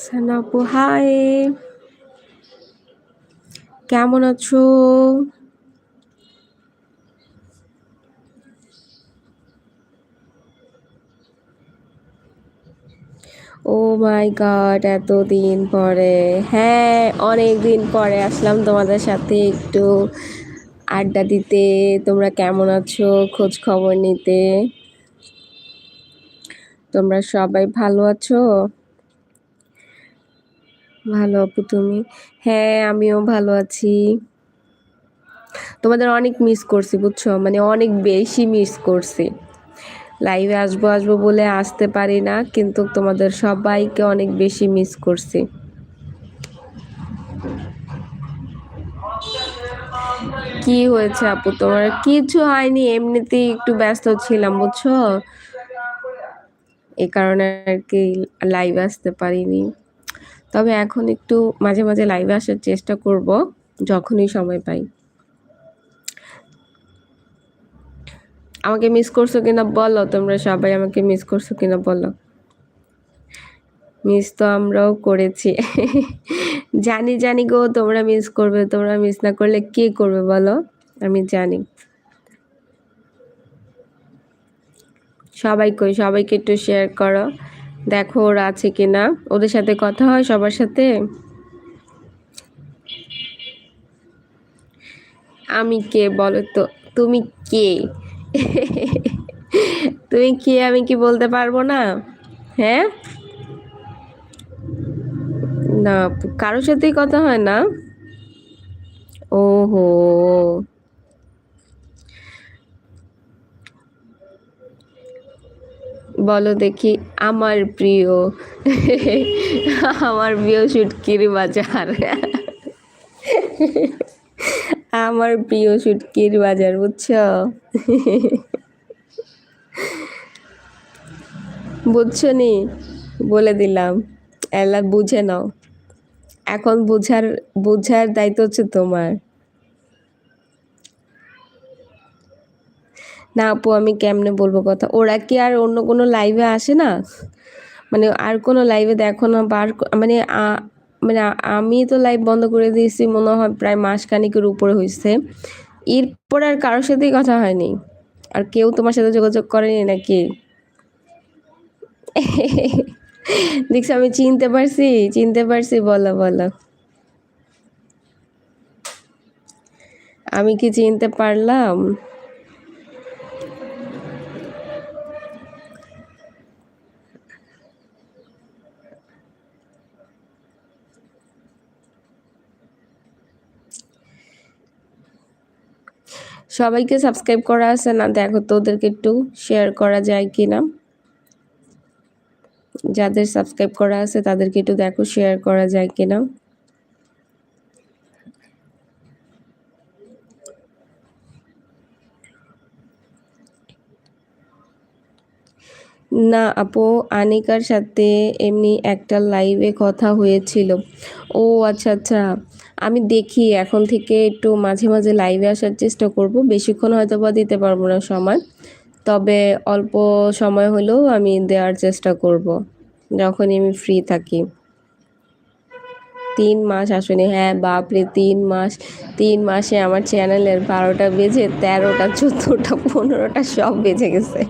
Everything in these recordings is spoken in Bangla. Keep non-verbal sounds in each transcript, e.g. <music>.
সানাপু, হাই। কেমন আছো? ও মাই গড, এতদিন পরে। হ্যাঁ অনেক দিন পরে আসলাম তোমাদের সাথে একটু আড্ডা দিতে। তোমরা কেমন আছো? খোঁজ খবর নিতে। তোমরা সবাই ভালো আছো? ভালো আপু তুমি? হ্যাঁ আমিও ভালো আছি। তোমাদের অনেক মিস করছি, বুঝছ? মানে অনেক বেশি মিস করছি। লাইভে আসব আসব বলে আসতে পারি না, কিন্তু তোমাদের সবাইকে অনেক বেশি মিস করছি। কি হয়েছে আপু তোমার? কিছু হয়নি, এমনিতেই একটু ব্যস্ত ছিলাম, বুঝছ? এ কারণে আর কি লাইভ আসতে পারিনি। তবে এখন একটু মাঝে মাঝে লাইভে আসার চেষ্টা করব, যখনই সময় পাই। আমাকে মিস করছ কিনা বলো, তোমরা সবাই আমাকে মিস করছ কিনা বলো। মিস তো আমরাও করেছি। <laughs> জানি জানি গো, তোমরা মিস করবে, তোমরা মিস না করলে কে করবে বলো? আমি জানি। সবাই কই সবাইকে একটু শেয়ার করো। দেখো ওরা আছে কিনা। ওদের সাথে কথা হয় সবার সাথে? আমি কে বলো তো? তুমি কে? তুমি কে আমি কি বলতে পারব না? হ্যাঁ? না, কারোর সাথেই কথা হয় না? ওহো। বলো দেখি, আমার প্রিয়। আমার প্রিয় সুটকির বাজার। আমার প্রিয় সুটকির বাজার, বুঝছ? বুঝছ নি? বলে দিলাম। এলা বুঝে নাও। এখন বুঝার বুঝার দায়িত্ব হচ্ছে তোমার। না আপু, আমি কেমনে বলব কথা? ওরা কি আর অন্য কোনো লাইভে আসে না? মানে আর কোনো লাইভে দেখো না, বার মানে মানে আমি তো লাইভ বন্ধ করে দিয়েছি, মনে হয় প্রায় মাস খানিকের উপরে হয়েছে এরপর আর কারোর সাথেই কথা হয়নি। আর কেউ তোমার সাথে যোগাযোগ করেনি নাকি? <laughs> দেখছি আমি চিনতে পারছি চিনতে পারছি, বলো বলো। আমি কি চিনতে পারলাম? সবাইকে সাবস্ক্রাইব করা আছে না? দেখো তো ওদেরকে একটু শেয়ার করা যায় কি না যাদের সাবস্ক্রাইব করা আছে তাদেরকে একটু দেখো শেয়ার করা যায় কি না আপু। আনিকার সাথে এমনি একটা লাইভে কথা হয়েছিল। ও আচ্ছা আচ্ছা। আমি দেখি, এখন থেকে একটু মাঝে মাঝে লাইভে আসার চেষ্টা করব। বেশিক্ষণ হয়তো বা দিতে পারব না সময়। তবে অল্প সময় হলেও আমি দেওয়ার চেষ্টা করব, যখনই আমি ফ্রি থাকি। তিন মাস আসলে হ্যাঁ বাপরে, তিন মাস। তিন মাসে আমার চ্যানেলের বারোটা বেজে তেরোটা, চোদ্দোটা, পনেরোটা সব বেজে গেছে।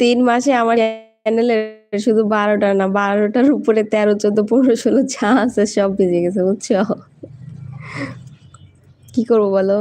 তিন মাসে আমার চ্যানেলের শুধু বারোটা না, বারোটার উপরে তেরো, চোদ্দ, পনেরো, ষোলো যা আছে সব বেজে গেছে, বুঝছ? কি করব বলো?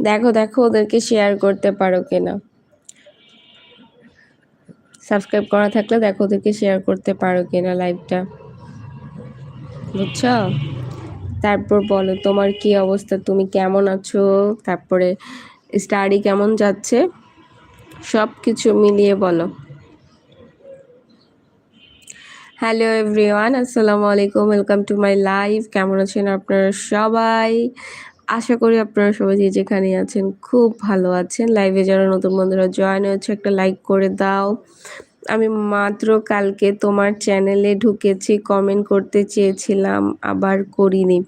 দেখো দেখো ওদেরকে শেয়ার করতে পারো কিনা। সাবস্ক্রাইব করা থাকলে দেখো ওদেরকে শেয়ার করতে পারো কিনা লাইভটা বুঝছ? তারপর বলো, তোমার কি অবস্থা? তুমি কেমন আছো? তারপরে স্টাডি কেমন যাচ্ছে? সব কিছু মিলিয়ে বলো। হ্যালো এভরিওয়ান আসসালামু আলাইকুম ওয়েলকাম টু মাই লাইভ কেমন আছেন আপনারা সবাই? আশা করি আপনারা সবাই যে যেখানে আছেন খুব ভালো আছেন। লাইভে যারা নতুন বন্ধুরা জয়েন হয়েছে, একটা লাইক করে দাও। আমি মাত্র কালকে তোমার চ্যানেলে ঢুকেছি কমেন্ট করতে চেয়েছিলাম, আবার করিনি।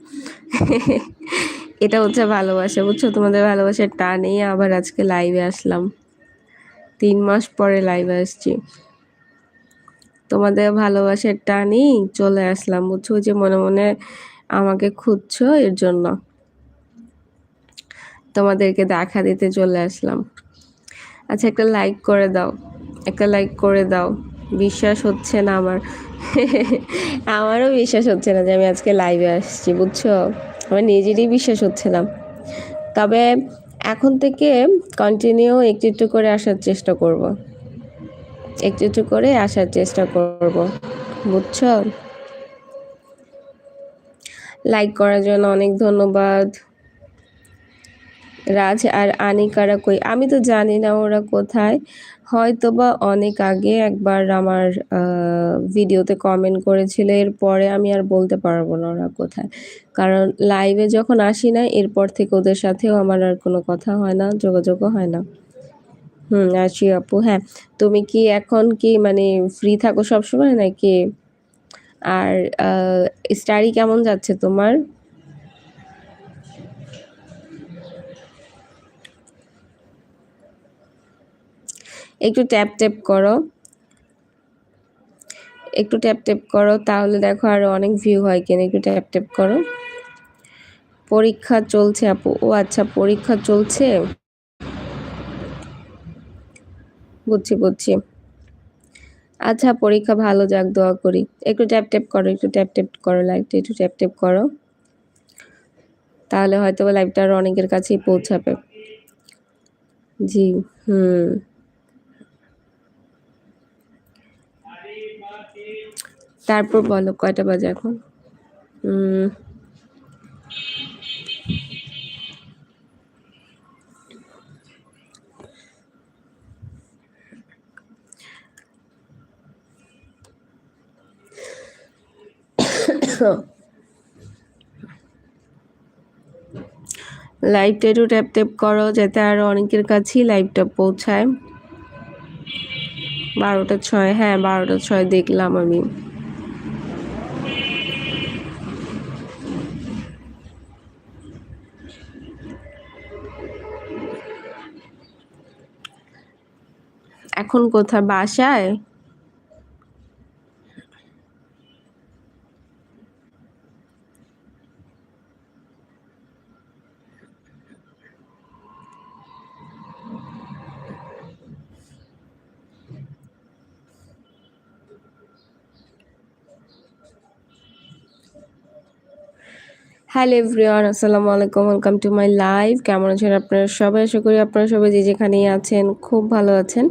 <laughs> এটা হচ্ছে ভালোবাসা, বুঝছ? তোমাদের ভালোবাসার টানেই আবার আজকে লাইভে আসলাম। তিন মাস পরে লাইভে আসছি। তোমাদের ভালোবাসার টানেই চলে আসলাম, বুঝছ? যে মনে মনে আমাকে খুঁজছো এর জন্য। তোমাদেরকে দেখা দিতে চলে আসলাম। আচ্ছা একটা লাইক করে দাও। একটা লাইক করে দাও। বিশ্বাস হচ্ছে না আমার। আমারও বিশ্বাস হচ্ছে না যে আমি আজকে লাইভে আসছি, বুঝছ? আমার নিজেরই বিশ্বাস হচ্ছে না। তবে এখন থেকে কন্টিনিউ একটু একটু করে আসার চেষ্টা করব। একটু একটু করে আসার চেষ্টা করব, বুঝছ? লাইক করার জন্য অনেক ধন্যবাদ। রাজ আর আনিকারা কই? আমি তো জানি না ওরা কোথায়। হয়তো বা অনেক আগে একবার আমার ভিডিওতে কমেন্ট করেছিল, এরপরে আমি আর বলতে পারব না ওরা কোথায়। কারণ লাইভে যখন আসি না, এরপর থেকে ওদের সাথেও আমার আর কোনো কথা হয় না, যোগাযোগও হয় না। হুম আছি আপু হ্যাঁ। তুমি কি এখন কি মানে ফ্রি থাকো সবসময় নাকি? আর স্টাডি কেমন যাচ্ছে তোমার? একটু ট্যাপ ট্যাপ করো। একটু ট্যাপ ট্যাপ করো, তাহলে দেখো আরও অনেক ভিউ হয় কেন। একটু ট্যাপ ট্যাপ করো। পরীক্ষা চলছে আপু। ও আচ্ছা পরীক্ষা চলছে? বুঝছি বুঝছি। আচ্ছা পরীক্ষা ভালো যাক, দোয়া করি। একটু ট্যাপ ট্যাপ করো, একটু ট্যাপ ট্যাপ করো লাইভটা একটু ট্যাপ ট্যাপ করো। তাহলে হয়তো লাইভটা আর অনেকের কাছেই পৌঁছাবে। জি, হুম। তারপর বলো, কয়টা বাজে এখন? লাইভটা একটু ট্যাপ ট্যাপ করো, যাতে আরও অনেকের কাছেই লাইভটা পৌঁছায়। বারোটা ছয় হ্যাঁ বারোটা ছয় দেখলাম আমি। এখন কোথায়? বাসায়? হ্যালো এভরিওয়ান আসসালামু আলাইকুম ওয়েলকাম টু মাই লাইভ কেমন আছেন আপনারা সবাই? আশা করি আপনারা সবাই যে যেখানেই আছেন, খুব ভালো আছেন।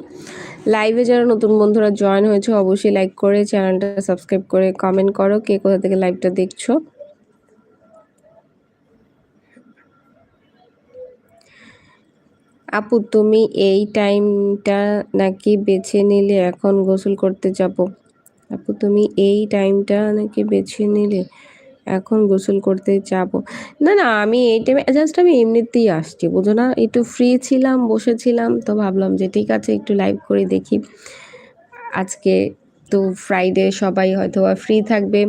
লাইভে যারা নতুন বন্ধুরা জয়েন হয়েছে, অবশ্যই লাইক করে চ্যানেলটা সাবস্ক্রাইব করে কমেন্ট করো কে কোথা থেকে লাইভটা দেখছ। আপু, তুমি এই টাইমটা নাকি বেছে নিলে? এখন গোসল করতে যাব। আপু, তুমি এই টাইমটা নাকি বেছে নিলে? এখন গোসল করতে যাব। না না, আমি এই টাইমে জাস্ট আমি এমনিতেই আসছি, বুঝো না? একটু ফ্রি ছিলাম, বসেছিলাম, তো ভাবলাম যে ঠিক আছে, একটু লাইভ করে দেখি। আজকে তো ফ্রাইডে সবাই হয়তো ফ্রি থাকবে,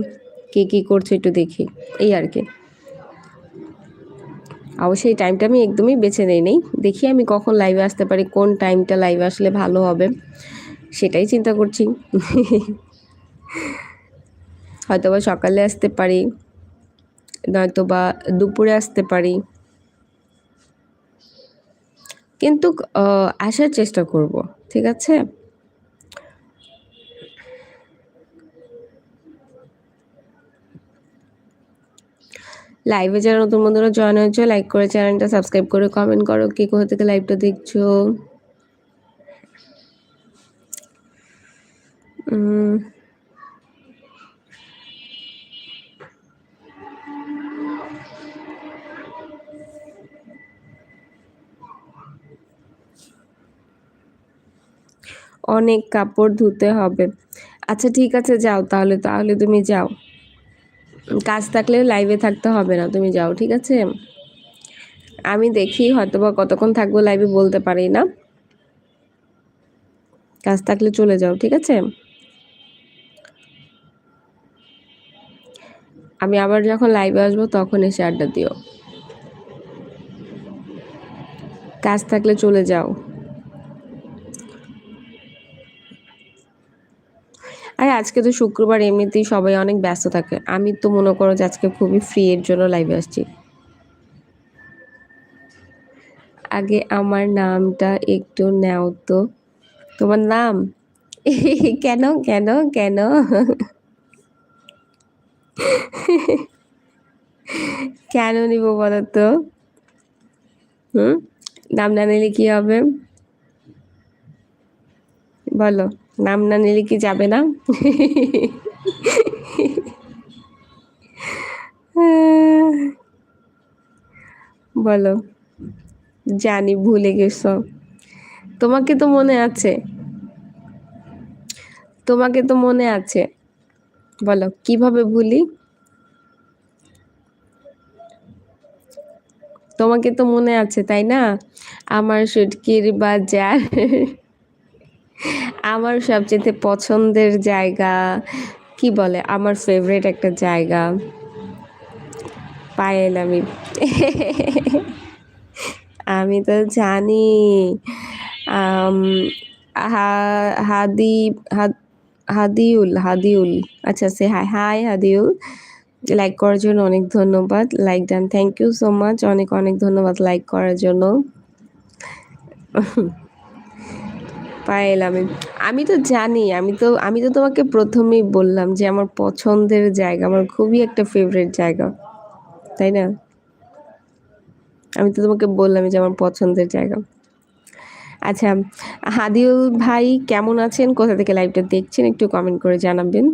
কে কী করছে একটু দেখি, এই আর কি। অবশ্যই টাইমটা আমি একদমই বেছে নেই নেই, দেখি আমি কখন লাইভে আসতে পারি, কোন টাইমটা লাইভে আসলে ভালো হবে, সেটাই চিন্তা করছি। হয়তো সকালে আসতে পারি নয়তো বা দুপুরে আসতে পারি। কিন্তু আসার চেষ্টা করব ঠিক আছে? লাইভে যারা নতুন বন্ধুরা জয়েন হয়েছে লাইক করে চ্যানেলটা সাবস্ক্রাইব করে কমেন্ট করো কে কোথা থেকে লাইভটা দেখছ? উম, অনেক কাপড় ধুতে হবে। আচ্ছা ঠিক আছে, যাও তাহলে তাহলে তুমি যাও। কাজ থাকলে লাইভে থাকতে হবে না, তুমি যাও, ঠিক আছে? আমি দেখি হয়তো বা কতক্ষণ থাকব লাইভে বলতে পারি না। কাজ থাকলে চলে যাও, ঠিক আছে? আমি আবার যখন লাইভে আসব তখন এসে আড্ডা দিও। কাজ থাকলে চলে যাও। আরে আজকে তো শুক্রবার, এমনিতেই সবাই অনেক ব্যস্ত থাকে। আমি তো মনে করো যে আজকে খুবই ফ্রি এর জন্য লাইভে আসছি। আগে আমার নামটা একটু নেও তো। তোমার নাম? <laughs> কেন কেন কেন? <laughs> কেন নিব বলো তো হুম? নাম না নিলে কি হবে? বলো। নাম না নিলে কি যাবে না? বলো, জানি ভুলে গেছো। তোমাকে তো মনে আছে। তোমাকে তো মনে আছে। বলো, কীভাবে ভুলি? তোমাকে তো মনে আছে, তাই না? আমার সুটকির বাজার। আমার সবচেয়ে পছন্দের জায়গা, কি বলে, আমার ফেভারিট একটা জায়গা, পায়েল আমি। আমি তো জানি হাদি হাদিউল হাদিউল। আচ্ছা সে হাই হাই হাদিউল। লাইক করার জন্য অনেক ধন্যবাদ। Like done thank you so much অনেক অনেক ধন্যবাদ লাইক করার জন্য। পায়েল আমি আমি তো জানি, আমি তো আমি তো তোমাকে প্রথমেই বললাম যে আমার পছন্দের জায়গা, আমার খুবই একটা ফেভারিট জায়গা, তাই না? আমি তো তোমাকে বললাম যে আমার পছন্দের জায়গা। আচ্ছা হাদিউল ভাই কেমন আছেন? কোথা থেকে লাইভটা দেখছেন? একটু কমেন্ট করে জানাবেন।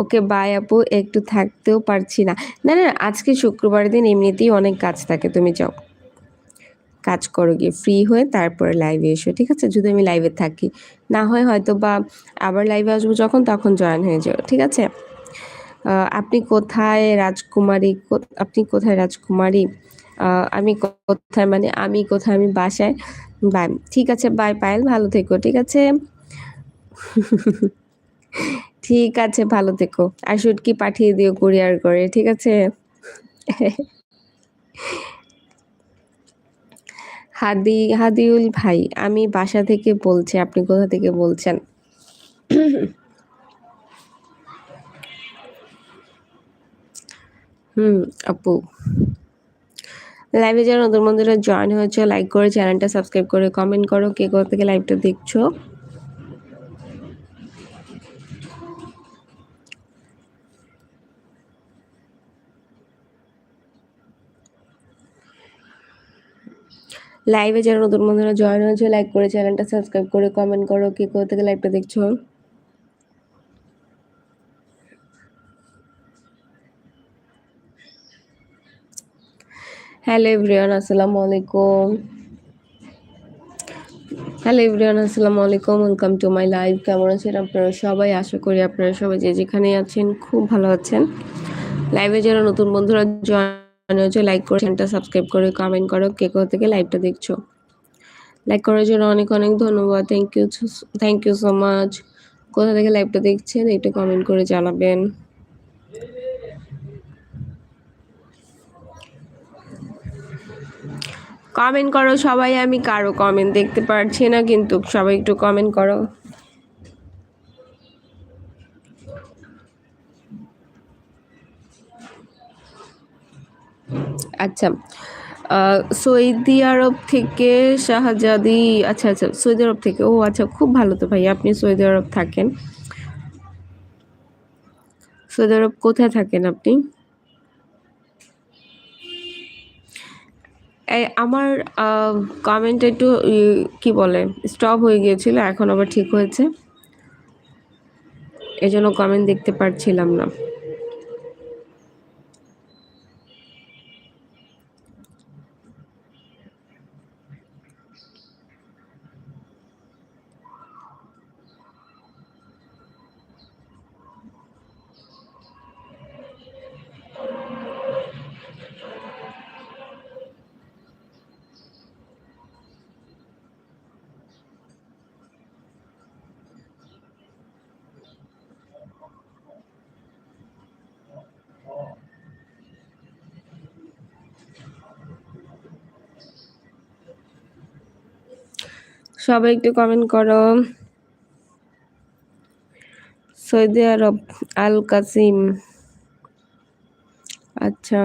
ওকে বাই আপু, একটু থাকতেও পারছি না। না না, আজকে শুক্রবার দিন এমনিতেই অনেক কাজ থাকে, তুমি যাও। কাজ করো গিয়ে ফ্রি হয়ে তারপরে লাইভে এসো, ঠিক আছে? যদি আমি লাইভে থাকি। না হয় হয়তো বা আবার লাইভে আসব যখন, তখন জয়েন হয়ে যাও, ঠিক আছে? আপনি কোথায় রাজকুমারী আপনি কোথায় রাজকুমারী? আমি কোথায় মানে আমি কোথায়, আমি বাসায়? বাই ঠিক আছে বাই পায়েল, ভালো থেকো, ঠিক আছে? <laughs> ঠিক আছে, ভালো থেকো। আর শুটকি পাঠিয়ে দিও কুরিয়ার করে, ঠিক আছে? <laughs> হাদি, হাদিউল ভাই, আমি বাসা থেকে বলছি, আপনি কোথা থেকে বলছেন? হুম, আপু। লাইভে যারা নতুন বন্ধুরা জয়েন হয়েছে লাইক করে, চ্যানেলটা সাবস্ক্রাইব করে কমেন্ট করো, কে কোথা থেকে লাইভটা দেখছ? লাইভে যারা নতুন বন্ধুরা জয়েন হয়েছে লাইক করে চ্যানেলটা সাবস্ক্রাইব করে কমেন্ট করো কে কোথা থেকে লাইভটা দেখছ। হ্যালো এভরিওয়ান আসসালামু আলাইকুম। হ্যালো এভরিওয়ান আসসালামু আলাইকুম ওয়েলকাম টু মাই লাইভ কেমন আছেন আপনারা সবাই? আশা করি আপনারা সবাই যে যেখানে আছেন, খুব ভালো আছেন। লাইভে যারা নতুন বন্ধুরা জয়েন হয়েছে লাইক করে চ্যানেলটা সাবস্ক্রাইব করে কমেন্ট করো, কে কোথা থেকে লাইভটা দেখছ। লাইক করার জন্য অনেক অনেক ধন্যবাদ। Thank you thank you so much কোথা থেকে লাইভটা দেখছেন, একটু কমেন্ট করে জানাবেন। কমেন্ট করো সবাই, আমি কারও কমেন্ট দেখতে পারছি না, কিন্তু সবাই একটু কমেন্ট করো। আচ্ছা। সৌদি আরব থেকে শাহজাদি আচ্ছা আচ্ছা সৌদি আরব থেকে, ও আচ্ছা খুব ভালো তো ভাই, আপনি সৌদি আরব থাকেন। সৌদি আরব কোথায় থাকেন আপনি? আমার কমেন্ট একটু কি বলে স্টপ হয়ে গিয়েছিল, এখন আবার ঠিক হয়েছে। এজন্য কমেন্ট দেখতে পারছিলাম না। সবাই একটু কমেন্ট করো। সৌদি আরব আল কাসিম আচ্ছা।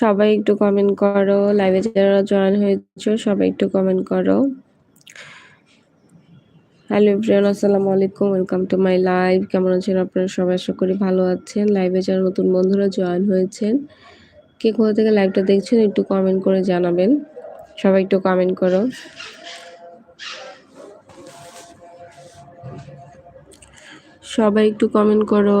সবাই একটু কমেন্ট করো। লাইভে যারা জয়েন হয়েছো, সবাই একটু কমেন্ট করো। হ্যালো ফ্রেন্ড আসসালামু আলাইকুম ওয়েলকাম টু মাই লাইভ কেমন আছেন আপনারা সবাই? আশা করি ভালো আছেন। লাইভে যারা নতুন বন্ধুরা জয়েন হয়েছেন, কে কোথা থেকে লাইভটা দেখছেন, একটু কমেন্ট করে জানাবেন। সবাই একটু কমেন্ট করো। সবাই একটু কমেন্ট করো।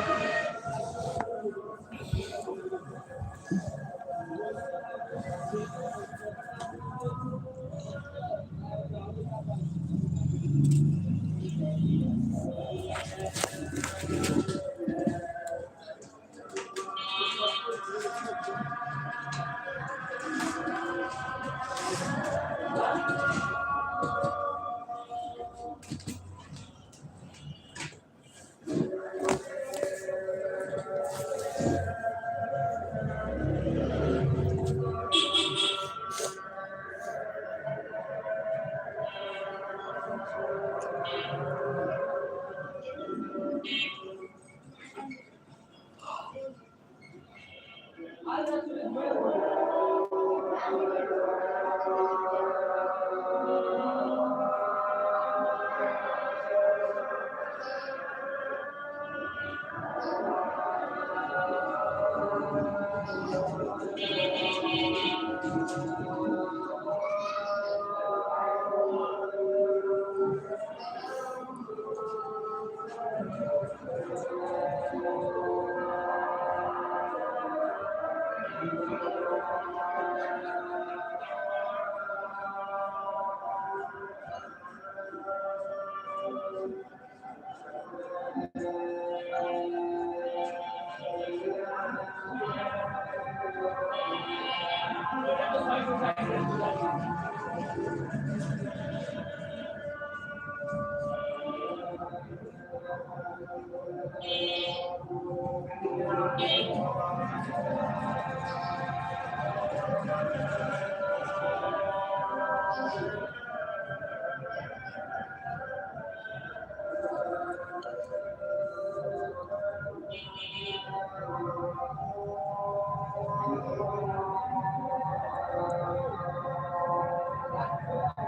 Thank you. Thank you.